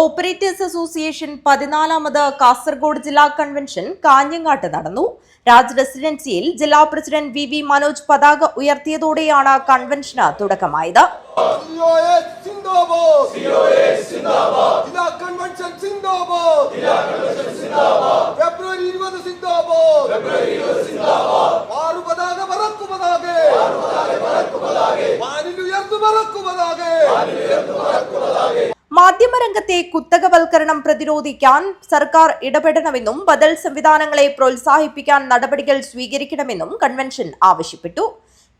Operators association പതിനാലാമത് Kasaragod ജില്ലാ convention കാഞ്ഞങ്ങാട്ട് നടന്നു. രാജ് റെസിഡൻസിയിൽ ജില്ലാ പ്രസിഡന്റ് വി വി മനോജ് പതാക ഉയർത്തിയതോടെയാണ് കൺവെൻഷന് തുടക്കമായത്. COS സിന്ദാബാദ് COS സിന്ദാബാദ് ജില്ലാ കൺവെൻഷൻ സിന്ദാബാദ് ജില്ലാ കൺവെൻഷൻ സിന്ദാബാദ് ഫെബ്രുവരി 20 സിന്ദാബാദ് ഫെബ്രുവരി 20 സിന്ദാബാദ് വാറു പതാക പറക്കു പതാകെ വാറു പതാക പറക്കു പതാകെ വാനിൽ ഉയർന്നു പറക്കു പതാകെ വാനിൽ ഉയർന്നു പറക്കു പതാകെ മാധ്യമരംഗത്തെ കുത്തകവൽക്കരണം പ്രതിരോധിക്കാൻ സർക്കാർ ഇടപെടണമെന്നും ബദൽ സംവിധാനങ്ങളെ പ്രോത്സാഹിപ്പിക്കാൻ നടപടികൾ സ്വീകരിക്കണമെന്നും കൺവെൻഷൻ ആവശ്യപ്പെട്ടു.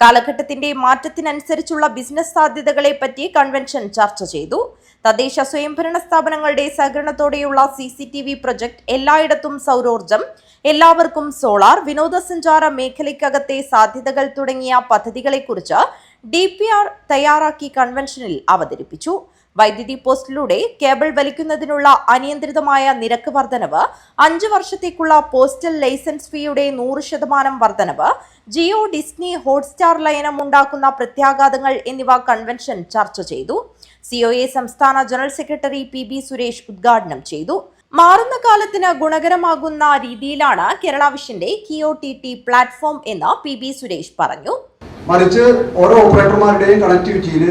കാലഘട്ടത്തിന്റെ മാറ്റത്തിനനുസരിച്ചുള്ള ബിസിനസ് സാധ്യതകളെ പറ്റി കൺവെൻഷൻ ചർച്ച ചെയ്തു. തദ്ദേശ സ്വയംഭരണ സ്ഥാപനങ്ങളുടെ സഹകരണത്തോടെയുള്ള C C T V project എല്ലായിടത്തും സൗരോർജം എല്ലാവർക്കും സോളാർ വിനോദസഞ്ചാര മേഖലയ്ക്കകത്തെ സാധ്യതകൾ തുടങ്ങിയ പദ്ധതികളെക്കുറിച്ച് ഡി പി ആർ തയ്യാറാക്കി കൺവെൻഷനിൽ അവതരിപ്പിച്ചു. വൈദ്യുതി പോസ്റ്റിലൂടെ കേബിൾ വലിക്കുന്നതിനുള്ള അനിയന്ത്രിതമായ നിരക്ക് വർധനവ് അഞ്ച് വർഷത്തേക്കുള്ള പോസ്റ്റൽ ലൈസൻസ് ഫീയുടെ നൂറ് ശതമാനം വർധനവ് ജിയോ ഡിസ്നി ഹോട്ട്സ്റ്റാർ ലയനം ഉണ്ടാക്കുന്ന പ്രത്യാഘാതങ്ങൾ എന്നിവ കൺവെൻഷൻ ചർച്ച ചെയ്തു. സിഒഎ സംസ്ഥാന general secretary P B Suresh ഉദ്ഘാടനം ചെയ്തു. മാറുന്ന കാലത്തിന് ഗുണകരമാകുന്ന രീതിയിലാണ് കേരള വിഷന്റെ കിഒ ടി ടി പ്ലാറ്റ്ഫോം എന്ന് പി ബി സുരേഷ് പറഞ്ഞു. മറിച്ച് ഓരോ ഓപ്പറേറ്റർമാരുടെയും കണക്ടിവിറ്റിയിൽ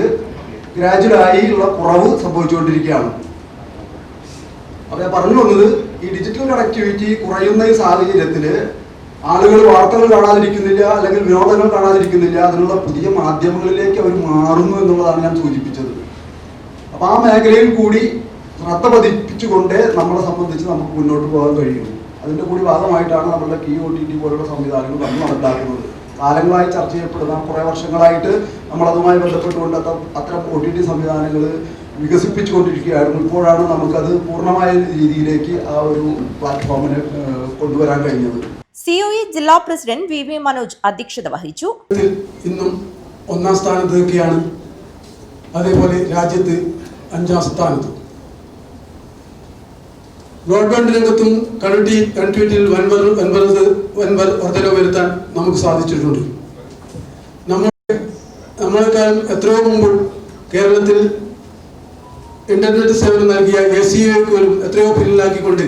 ഗ്രാജുവലായി ഉള്ള കുറവ് സംഭവിച്ചുകൊണ്ടിരിക്കുകയാണ്. അപ്പൊ ഞാൻ പറഞ്ഞു വന്നത് ഈ ഡിജിറ്റൽ കണക്ടിവിറ്റി കുറയുന്ന ഈ സാഹചര്യത്തിൽ ആളുകൾ വാർത്തകൾ കാണാതിരിക്കുന്നില്ല അല്ലെങ്കിൽ വിനോദങ്ങൾ കാണാതിരിക്കുന്നില്ല അതിനുള്ള പുതിയ മാധ്യമങ്ങളിലേക്ക് അവർ മാറുന്നു എന്നുള്ളതാണ് ഞാൻ സൂചിപ്പിച്ചത്. അപ്പൊ ആ മേഖലയിൽ കൂടി ശ്രദ്ധ പതിപ്പിച്ചുകൊണ്ട് നമ്മളെ സംബന്ധിച്ച് നമുക്ക് മുന്നോട്ട് പോകാൻ കഴിയും. അതിന്റെ കൂടി ഭാഗമായിട്ടാണ് നമ്മളുടെ കീ ഒ ടി ടി പോലുള്ള സംവിധാനങ്ങൾ നമ്മൾ നടപ്പാക്കുന്നത്. കാലങ്ങളായി ചർച്ച ചെയ്യപ്പെടുന്ന കുറേ വർഷങ്ങളായിട്ട് നമ്മൾ അതുമായി ബന്ധപ്പെട്ടുകൊണ്ട് അത്ര അത്തരം ഒ ടി ടി സംവിധാനങ്ങൾ വികസിപ്പിച്ചുകൊണ്ടിരിക്കുകയായിരുന്നു. ഇപ്പോഴാണ് നമുക്കത് പൂർണമായ രീതിയിലേക്ക് ആ ഒരു പ്ലാറ്റ്ഫോമിന് കൊണ്ടുവരാൻ കഴിഞ്ഞത്. സിഒഇ ജില്ലാ പ്രസിഡന്റ് വി വി മനോജ് അധ്യക്ഷത വഹിച്ചു. ഇന്നും ഒന്നാം സ്ഥാനത്ത് നിൽക്കുകയാണ്. അതേപോലെ രാജ്യത്ത് അഞ്ചാം സ്ഥാനത്തും. ബ്രോഡ്ബാൻഡ് രംഗത്തും കണക്ടി കണക്ടിവിറ്റിയിൽ വൻവർ വൻവർ വൻവർ വർധനവ് വരുത്താൻ നമുക്ക് സാധിച്ചിട്ടുണ്ട്. നമ്മൾ നമ്മളെക്കാളും എത്രയോ മുമ്പ് കേരളത്തിൽ ഇന്റർനെറ്റ് സേവനം നൽകിയ എ സി പോലും എത്രയോ പിന്നിലാക്കിക്കൊണ്ട്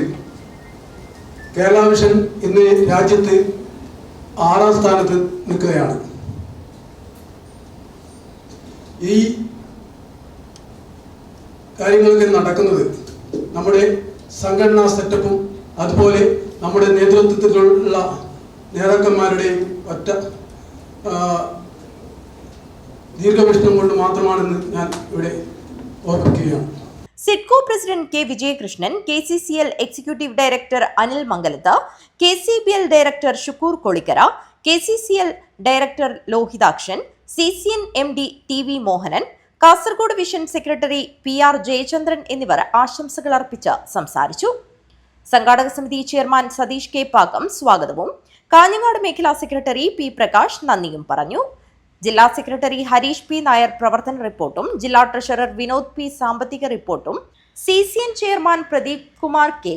കേരള മിഷൻ ഇന്ന് രാജ്യത്ത് ആറാം സ്ഥാനത്ത് നിൽക്കുകയാണ്. ഈ കാര്യങ്ങളൊക്കെ നടക്കുന്നത് നമ്മുടെ സംഘടനാ സെറ്റപ്പും അതുപോലെ നമ്മുടെ നേതൃത്വത്തിലുള്ള നേതാക്കന്മാരുടെയും ഒറ്റ ദീർഘവീക്ഷണം കൊണ്ട് മാത്രമാണെന്ന് ഞാൻ ഇവിടെ ഓർപ്പിക്കുകയാണ് SIDCO president K Vijayakrishnan K C C L executive director Anil Mangalath K C B L director Shukkur Kolikkara K C C L director Lohithakshan C C N M D T V Mohanan Kasaragod vision secretary P R Jayachandran എന്നിവർ ആശംസകൾ അർപ്പിച്ച് സംസാരിച്ചു. സംഘാടക സമിതി chairman Satheesh K. പാകം സ്വാഗതവും. കാഞ്ഞങ്ങാട് മേഖലാ secretary P Prakash നന്ദിയും പറഞ്ഞു. ജില്ലാ സെക്രട്ടറി ഹരീഷ് പി നായർ പ്രവർത്തന റിപ്പോർട്ടും ജില്ലാ ട്രഷറർ വിനോദ് പി സാമ്പത്തിക റിപ്പോർട്ടും C C N chairman Pradeep Kumar K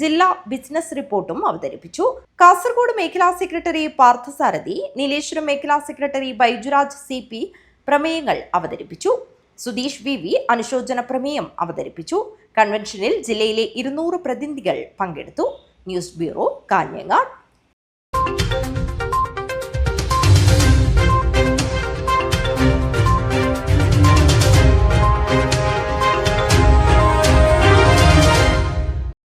ജില്ലാ ബിസിനസ് റിപ്പോർട്ടും അവതരിപ്പിച്ചു. കാസർഗോഡ് മേഖലാ സെക്രട്ടറി പാർത്ഥസാരഥി നീലേശ്വരം മേഖലാ സെക്രട്ടറി ബൈജുരാജ് സി പി പ്രമേയങ്ങൾ അവതരിപ്പിച്ചു. സുധീഷ് വി. വി. അനുശോചന പ്രമേയം അവതരിപ്പിച്ചു. കൺവെൻഷനിൽ ജില്ലയിലെ ഇരുന്നൂറ് പ്രതിനിധികൾ പങ്കെടുത്തു. News bureau Kanhangad.